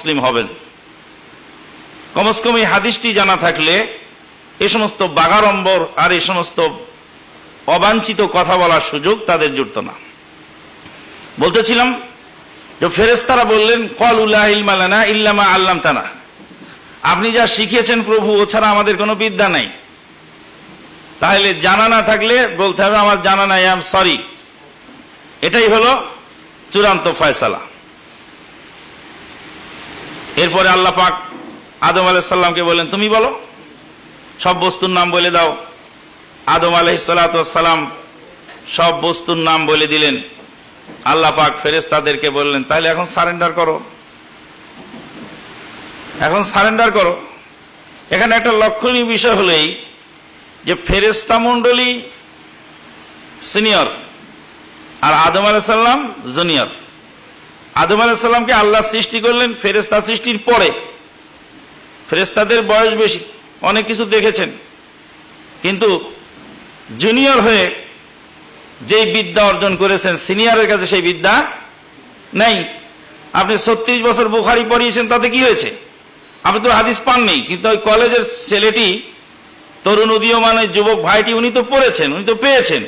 মুসলিম হবেন। কমস কম এই হাদিসটি জানা থাকলে এ সমস্ত বাগাড়ম্বর আর এই সমস্ত অবাঞ্ছিত কথা বলার সুযোগ তাদের জুটত না। বলতেছিলাম যে ফেরেস্তারা বললেন, কল উল্লাহ ইল্লামা আল্লাম তানা আপনি যা শিখিয়েছেন প্রভু ও ছাড়া আমাদের কোনো বিদ্যা নাই। তাহলে জানা না থাকলে বলতে হবে, আমার জানা নাই আম সরি। এটাই হলো চূড়ান্ত ফয়সালা। এরপরে আল্লাহ পাক আদম আলাইসাল্লামকে বলেন তুমি বলো, সব বস্তুর নাম বলে দাও। আদম আলহিসাল্লাম সব বস্তুর নাম বলে দিলেন। আল্লাহ পাক ফেরেস্তাদেরকে বললেন, তাহলে এখন সারেন্ডার করো। এখন সারেন্ডার করো। এখানে একটা লক্ষণীয় বিষয় হলেই যে ফেরেস্তা মন্ডলী সিনিয়র আর আদম আলাইসাল্লাম জুনিয়র। আদম আলাইসাল্লামকে আল্লাহ সৃষ্টি করলেন ফেরেস্তা সৃষ্টির পরে। ফেরেস্তাদের বয়স বেশি, অনেক কিছু দেখেছেন। কিন্তু জুনিয়র হয়ে যেই বিদ্যা অর্জন করেছেন সিনিয়রের কাছে সেই বিদ্যা নেই। আপনি ছত্রিশ বছর বুখারি পড়িয়েছেন, তাতে কি হয়েছে? আপনি তো হাদিস পাননি, কিন্তু ওই কলেজের ছেলেটি, তরুণ উদীয়মান যুবক ভাইটি, উনি তো পড়েছেন, উনি তো পেয়েছেন।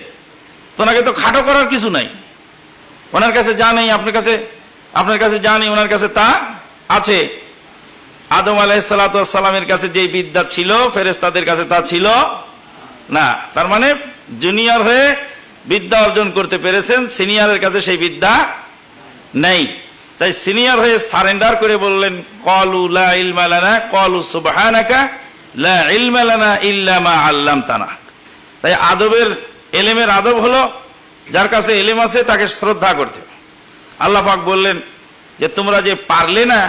তো ওনাকে তো খাটো করার কিছু নাই। ওনার কাছে যা নেই, আপনার কাছে আপনার কাছে জানি, ওনার কাছে তা আছে। আদম আলাইসালামের কাছে যে বিদ্যা ছিল ফেরেস্তাদের কাছে তা ছিল না। তার মানে জুনিয়র হয়ে বিদ্যা অর্জন করতে পেরেছেন সিনিয়রের কাছে সেই বিদ্যা নেই। তাই সিনিয়র হয়ে সারেন্ডার করে বললেন, কলু লা কলু সুবহানাকা, লা ইলমা লানা ইল্লা তাই আদবের, এলেমের আদব হলো, যার কাছে এলেম আছে, তাকে শ্রদ্ধা করতে। আল্লাহ পাক বললেন যে, তোমরা যে পারলে না,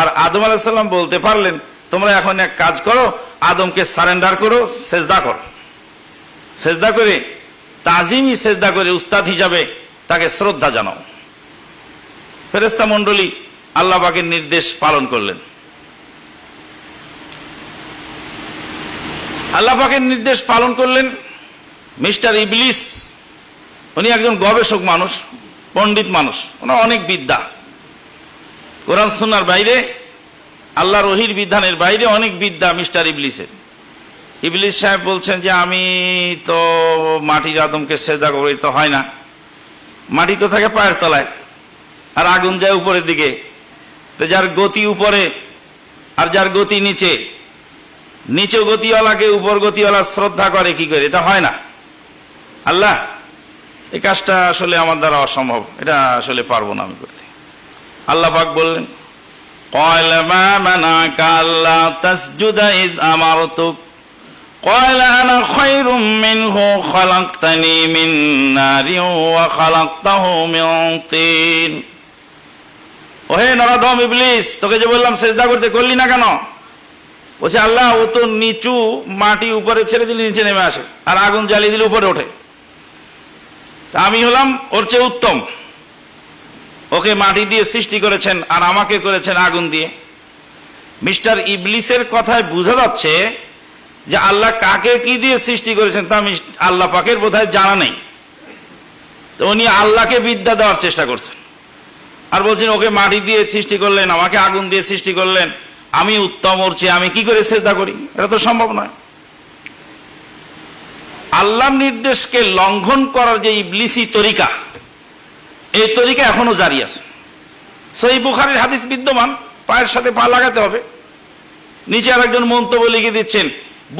আর আদম আলাহিসাল্লাম বলতে পারলেন, তোমরা এখন এক কাজ করো, আদমকে সারেন্ডার করো, সেজদা করো। সেজদা করে, তাজিমই সেজদা করে উস্তাদ হিসাবে তাকে শ্রদ্ধা জানাও। ফেরেস্তা মন্ডলী আল্লাহ পাকের নির্দেশ পালন করলেন। আল্লাহ পাকের নির্দেশ পালন করলেন মিস্টার ইবলিস। উনি একজন গবেষক মানুষ পণ্ডিত মানুষ, ওনার অনেক বিদ্যা। কোরআন সুন্নার বাইরে আল্লাহ রহির বিধানের বাইরে অনেক বিদ্যা মিস্টার ইবলিসের। ইবলিস সাহেব বলছেন যে, আমি তো মাটির আদমকে সেজা করি, তো হয় না। মাটি তো থাকে পায়ের তলায়, আর আগুন যায় উপরের দিকে। তো যার গতি উপরে, আর যার গতি নিচে নিচে গতিওয়ালাকে উপর গতিওয়ালা শ্রদ্ধা করে, কি করে? এটা হয় না। আল্লাহ এই কাজটা আসলে আমার দ্বারা অসম্ভব এটা আসলে পারবো না আমি করতে আল্লাহ পাক বললেন قال ما منعك ألا تسجد إذ أمرتك قال أنا خير منه خلقتني من نار وخلقته من طين ওহে নরদম ইবলিস তোকে যে বললাম সেজদা করতে করলি না কেন বলছে আল্লাহ ও তো নিচু মাটি উপরে ছেড়ে দিলে নিচে নেমে আসে আর আগুন জ্বালিয়ে দিলে উপরে ওঠে তা আমি হলাম ওর চেয়ে উত্তম। ওকে মাটি দিয়ে সৃষ্টি করেছেন আর আমাকে করেছেন আগুন দিয়ে। মিস্টার ইবলিসের কথায় বোঝা যাচ্ছে যে আল্লাহ কাকে কি দিয়ে সৃষ্টি করেছেন তা আল্লাহ পাকের বোধহয় জানা নেই। তো উনি আল্লাহকে বিদ্যা দেওয়ার চেষ্টা করছেন। আর বলছেন, ওকে মাটি দিয়ে সৃষ্টি করলেন, আমাকে আগুন দিয়ে সৃষ্টি করলেন। আমি উত্তম, ওর চেয়ে আমি কি করে চেষ্টা করি? এটা তো সম্ভব নয়। আল্লাহর নির্দেশকে লঙ্ঘন করার যে ইবলিসি তরিকা, এই তরিকা এখনও জারি আছে। সেই বুখারির হাদিস বিদ্যমান, পায়ের সাথে পা লাগাতে হবে। নিচে আর একজন মন্তব্য লিখে দিচ্ছেন,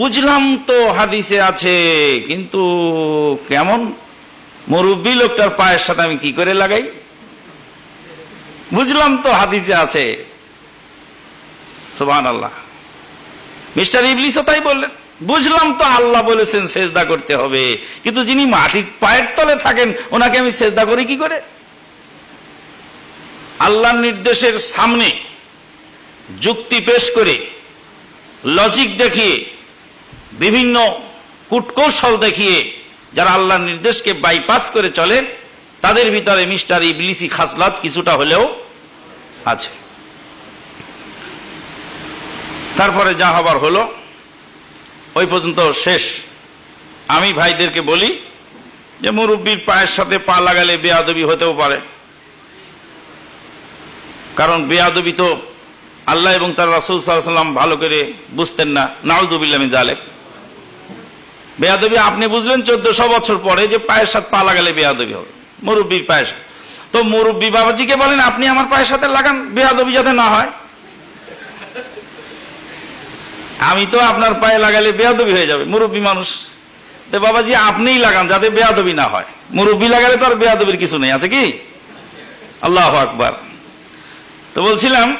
বুঝলাম তো হাদিসে আছে, কিন্তু কেমন? মুরব্বী লোকটার পায়ের সাথে আমি কি করে লাগাই? বুঝলাম তো হাদিসে আছে। সুবহান আল্লাহ মিস্টার ইবলিসও তাই বললেন। বুঝলাম তো আল্লাহ বলেছেন সেজদা করতে হবে। কিন্তু যিনি মাটির পায়ের তলে থাকেন, ওনাকে আমি সেজদা করি কি করে? আল্লাহর নির্দেশের সামনে যুক্তি পেশ করে লজিক দেখিয়ে, বিভিন্ন কূটকৌশল দেখিয়ে যারা আল্লাহর নির্দেশকে বাইপাস করে চলে, তাদের ভিতরে মিস্টার ইবলিসি খাসলাত কিছুটা হলেও আছে। তারপরে যা হবার হলো ওই পর্যন্ত শেষ। আমি ভাইদেরকে বলি যে মুরব্বীর পায়ের সাথে পা লাগালে বেয়াদবি হতেও পারে। কারণ বেয়াদবি তো আল্লাহ এবং তার রাসুল সাল্লাম ভালো করে বুঝতেন না। নাউজুবিল্লামি জালেক বেয়াদবি আপনি বুঝলেন চোদ্দশো বছর পরে যে পায়ের সাথে পা লাগালে বেয়াদবি হবে। মুরব্বীর পায়ের। তো মুরব্বী বাবাজিকে বলেন, আপনি আমার পায়ের সাথে লাগান, বেয়াদবি যাতে না হয়। আমি তো আপনার পায়ে লাগালে বেয়াদবি হয়ে যাবে, মুরব্বী মানুষ। তো বাবাজি, আপনিই লাগান যাতে বেয়াদবি না হয়। মুরব্বী লাগালে তো আর বেয়াদবির কিছু নেই, আছে কি? আল্লাহ আকবার। তো বলছিলাম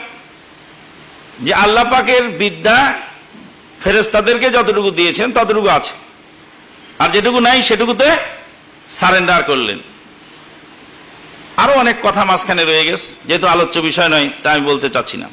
যে আল্লাহ পাকের বিদ্যা ফেরেস্তাদেরকে যতটুকু দিয়েছেন, ততটুকু আছে। আর যেটুকু নাই, সেটুকুতে সারেন্ডার করলেন। আরও অনেক কথা মাঝখানে রয়ে গেছে, যেহেতু আলোচ্য বিষয় নয়, তা আমি বলতে চাচ্ছি না।